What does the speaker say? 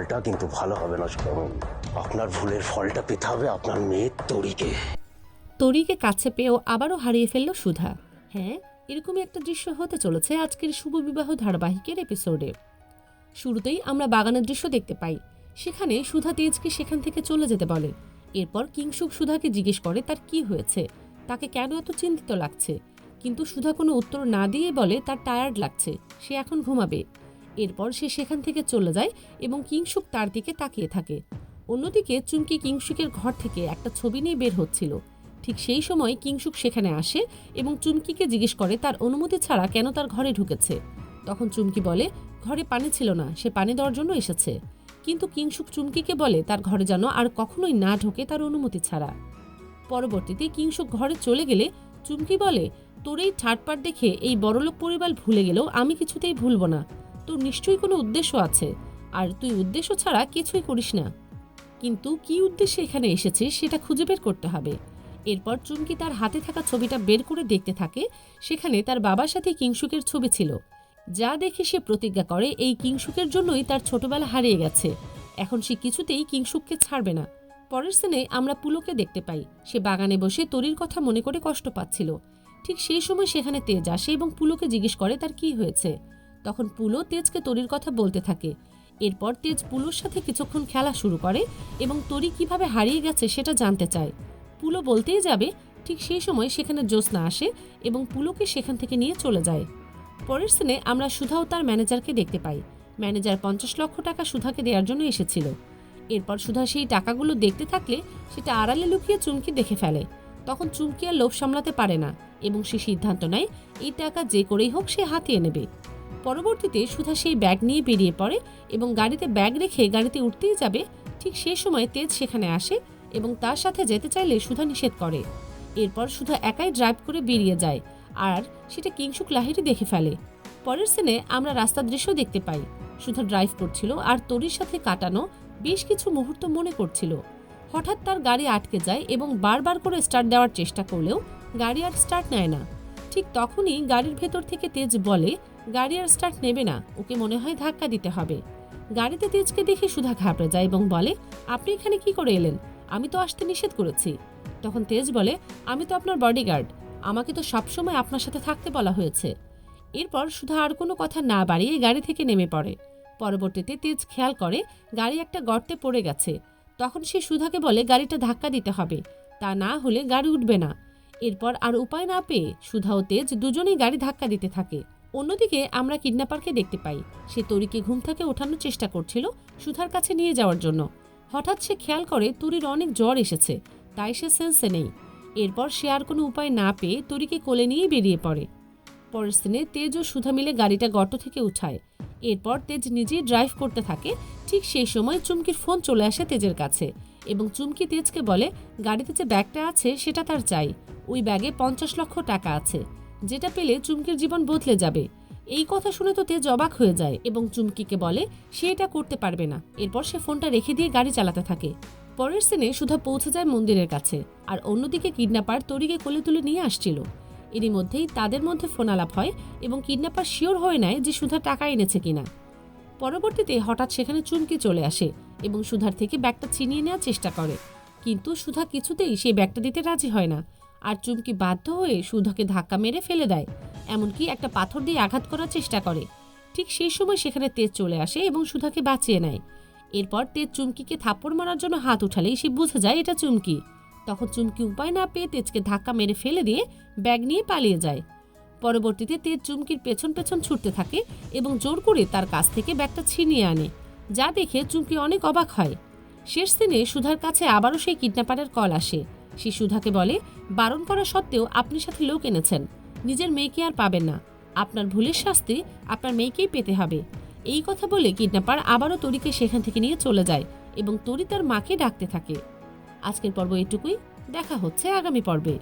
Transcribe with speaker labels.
Speaker 1: ফলটা কিন্তু ভালো হবে না সুদামন আপনার ভুলের ফলটা পেতে হবে, আপনার মেয়ের তরিকে।
Speaker 2: তরিকে কাছে পেয়েও আবারও হারিয়ে ফেলল সুধা। হ্যাঁ এরকমই একটা দৃশ্য হতে চলেছে আজকের শুভ বিবাহ ধারাবাহিকের এপিসোডে শুরুতেই আমরা বাগানের দৃশ্য দেখতে পাই। সেখানে সুধা তেজকে সেখান থেকে চলে যেতে বলে। এরপর কিংসুক সুধাকে জিজ্ঞেস করে তার কি হয়েছে, তাকে কেন এত চিন্তিত লাগছে। কিন্তু সুধা কোনো উত্তর না দিয়ে বলে তার টায়ার্ড লাগছে, সে এখন ঘুমাবে। এরপর সে সেখান থেকে চলে যায় এবং কিংসুক তার দিকে তাকিয়ে থাকে। অন্যদিকে চুমকি কিংসুকের ঘর থেকে একটা ছবি নিয়ে বের হচ্ছিল। ঠিক সেই সময় কিংসুক সেখানে আসে এবং চুমকিকে জিজ্ঞেস করে তার অনুমতি ছাড়া কেন তার ঘরে ঢুকেছে। তখন চুমকি বলে, ঘরে পানি ছিল না, সে পানি দেওয়ার জন্য এসেছে। কিন্তু কিংসুক চুমকিকে বলে, তার ঘরে যেন আর কখনোই না ঢোকে তার অনুমতি ছাড়া। পরবর্তীতে কিংসুক ঘরে চলে গেলে চুমকি বলে, তোর এই ঠাটপাট দেখে এই বড়লোক পরিবার ভুলে গেলেও আমি কিছুতেই ভুলব না। তোর নিশ্চয়ই কোনো উদ্দেশ্য আছে, আর তুই উদ্দেশ্য ছাড়া কিছুই করিস না। কিন্তু কি উদ্দেশ্যে এখানে এসেছিস সেটা খুঁজে বের করতে হবে। এরপর চুমকি তার হাতে থাকা ছবিটা বের করে দেখতে থাকে, সেখানে তার বাবার সাথে কিংসুকের ছবি ছিল। যা দেখে সে প্রতিজ্ঞা করে, এই কিংসুকের জন্যই তার ছোটবেলা হারিয়ে গেছে। এখন সে কিছুতেই কিংসুককে ছাড়বে না। পরের সিনে আমরা পুলোকে দেখতে পাই। সে বাগানে বসে তরির কথা মনে করে কষ্ট পাচ্ছিল। ঠিক সেই সময় সেখানে তেজ আসে এবং পুলোকে জিজ্ঞেস করে তার কি হয়েছে। তখন পুলো তেজকে তরির কথা বলতে থাকে। এরপর তেজ পুলোর সাথে কিছুক্ষণ খেলা শুরু করে এবং তরি কীভাবে হারিয়ে গেছে সেটা জানতে চায়। পুলো বলতেই যাবে, ঠিক সেই সময় সেখানে জ্যোৎস্না আসে এবং পুলোকে সেখান থেকে নিয়ে চলে যায়। পরের সিনে আমরা সুধা ও তার ম্যানেজারকে দেখতে পাই। ম্যানেজার পঞ্চাশ লক্ষ টাকা সুধাকে দেওয়ার জন্য এসেছিল। এরপর সুধা সেই টাকাগুলো দেখতে থাকলে সেটা আড়ালে লুকিয়ে চুমকি দেখে ফেলে। তখন চুমকি আর লোভ সামলাতে পারে না এবং সে সিদ্ধান্ত নেয়, এই টাকা যে করেই হোক সে হাতিয়ে নেবে। পরবর্তীতে সুধা সেই ব্যাগ নিয়ে বেরিয়ে পড়ে এবং গাড়িতে ব্যাগ রেখে গাড়িতে উঠতেই যাবে, ঠিক সেই সময় তেজ সেখানে আসে এবং তার সাথে যেতে চাইলে সুধা নিষেধ করে। এরপর সুধা একাই ড্রাইভ করে বেরিয়ে যায় আর সেটা কিংসুক লাহিরি দেখে ফেলে। পরের সিনে আমরা রাস্তার দৃশ্য দেখতে পাই। সুধা ড্রাইভ করছিল আর তরির সাথে কাটানো বেশ কিছু মুহূর্ত মনে করছিল। হঠাৎ তার গাড়ি আটকে যায় এবং বারবার করে স্টার্ট দেওয়ার চেষ্টা করলেও গাড়ি আর স্টার্ট নেয় না। ঠিক তখনই গাড়ির ভেতর থেকে তেজ বলে, গাড়ি আর স্টার্ট নেবে না, ওকে মনে হয় ধাক্কা দিতে হবে। গাড়িতে তেজকে দেখে সুধা ঘাবড়ে যায় এবং বলে, আপনি এখানে কি করে এলেন? আমি তো আসতে নিষেধ করেছি। তখন তেজ বলে, আমি তো আপনার বডিগার্ড আমাকে তো সবসময় আপনার সাথে থাকতে বলা হয়েছে। এরপর সুধা আর কোনো কথা না বাড়িয়ে গাড়ি থেকে নেমে পড়ে। পরবর্তীতে তেজ খেয়াল করে, গাড়ি একটা গর্তে পড়ে গেছে। তখন সে সুধাকে বলে, গাড়িটা ধাক্কা দিতে হবে। তা না হলে গাড়ি উঠবে না। এরপর আর উপায় না পেয়ে সুধা ও তেজ দুজনেই গাড়ি ধাক্কা দিতে থাকে। অন্যদিকে আমরা কিডন্যাপারকে দেখতে পাই। সে তরিকে ঘুম থেকে ওঠানোর চেষ্টা করছিল সুধার কাছে নিয়ে যাওয়ার জন্য। হঠাৎ সে খেয়াল করে তরির অনেক জ্বর এসেছে, তাই সে সেন্সে নেই। এরপর সে আর কোনো উপায় না পেয়ে তরিকে কোলে নিয়ে বেরিয়ে পড়ে। পরের সিনে তেজ ও সুধা মিলে গাড়িটা গর্ত থেকে উঠায়। এরপর তেজ নিজেই ড্রাইভ করতে থাকে। ঠিক সেই সময় চুমকির ফোন চলে আসে তেজের কাছে এবং চুমকি তেজকে বলে, গাড়িতে যে ব্যাগটা আছে সেটা তার চাই। ওই ব্যাগে পঞ্চাশ লক্ষ টাকা আছে। যেটা পেলে চুমকির জীবন বদলে যাবে। এই কথা শুনে তো তেজ অবাক হয়ে যায় এবং চুমকিকে বলে, সে এটা করতে পারবে না। এরপর সে ফোনটা রেখে দিয়ে গাড়ি চালাতে থাকে। পরের সিনে সুধা পৌঁছে যায় মন্দিরের কাছে আর অন্যদিকে কিডন্যাপার তরিকে কোলে তুলে নিয়ে আসছিল। এরই মধ্যেই তাদের মধ্যে ফোন আলাপ হয় এবং কিডন্যাপার শিওর হয়ে নেয় যে সুধা টাকা এনেছে কিনা। পরবর্তীতে হঠাৎ সেখানে চুমকি চলে আসে এবং সুধার থেকে ব্যাগটা ছিনিয়ে নেওয়ার চেষ্টা করে। কিন্তু সুধা কিছুতেই সেই ব্যাগটা দিতে রাজি হয় না। আর চুমকি বাধ্য হয়ে সুধাকে ধাক্কা মেরে ফেলে দেয়, এমনকি একটা পাথর দিয়ে আঘাত করার চেষ্টা করে। ঠিক সেই সময় সেখানে তেজ চলে আসে এবং সুধাকে বাঁচিয়ে নেয়। এরপর তেজ চুমকিকে থাপ্পড় মারার জন্য হাত উঠালেই সে বুঝে যায় এটা চুমকি। তখন চুমকি উপায় না পেয়ে তেজকে ধাক্কা মেরে ফেলে দিয়ে ব্যাগ নিয়ে পালিয়ে যায়। পরবর্তীতে তেজ চুমকির পেছন পেছন ছুটতে থাকে এবং জোর করে তার কাছ থেকে ব্যাগটা ছিনিয়ে আনে, যা দেখে চুমকি অনেক অবাক হয়। শেষ দিনে সুধার কাছে আবারও সেই কিডন্যাপারের কল আসে। সে সুধাকে বলে, বারণ করা সত্ত্বেও আপনি সাথে লোক এনেছেন। নিজের মেয়েকে আর পাবেন না। আপনার ভুলের শাস্তি আপনার মেয়েকেই পেতে হবে। এই কথা বলে কিডন্যাপার আবারও তরিকে সেখান থেকে নিয়ে চলে যায় এবং তরি তার মাকে ডাকতে থাকে। আজকের পর্ব এটুকুই। দেখা হচ্ছে আগামী পর্বে।